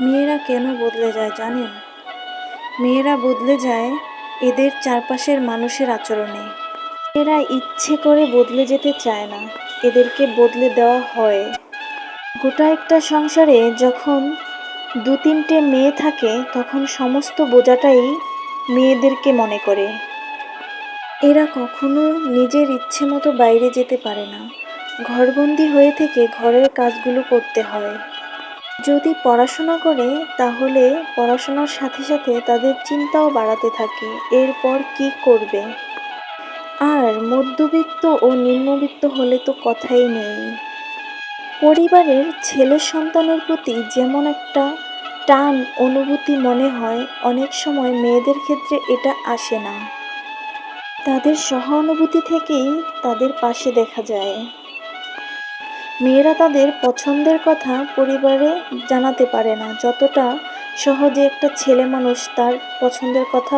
মেয়েরা কেন বদলে যায় জানেন? মেয়েরা বদলে যায় এদের চারপাশের মানুষের আচরণে। এরা ইচ্ছে করে বদলে যেতে চায় না, এদেরকে বদলে দেওয়া হয়। গোটা একটা সংসারে যখন দু তিনটে মেয়ে থাকে, তখন সমস্ত বোঝাটাই মেয়েদেরকে মনে করে। এরা কখনো নিজের ইচ্ছে মতো বাইরে যেতে পারে না। ঘরবন্দি হয়ে থেকে ঘরের কাজগুলো করতে হয়। যদি পড়াশোনা করে, তাহলে পড়াশোনার সাথে সাথে তাদের চিন্তাও বাড়াতে থাকে। এরপর কি করবে? আর মধ্যবিত্ত ও নিম্নবিত্ত হলে তো কথাই নেই। পরিবারের ছেলে সন্তানের প্রতি যেমন একটা টান অনুভূতি মনে হয়, অনেক সময় মেয়েদের ক্ষেত্রে এটা আসে না। তাদের সহানুভূতি থেকেই তাদের পাশে দেখা যায়। মেয়েরা তাদের পছন্দের কথা পরিবারে জানাতে পারে না। যতটা সহজে একটা ছেলে মানুষ তার পছন্দের কথা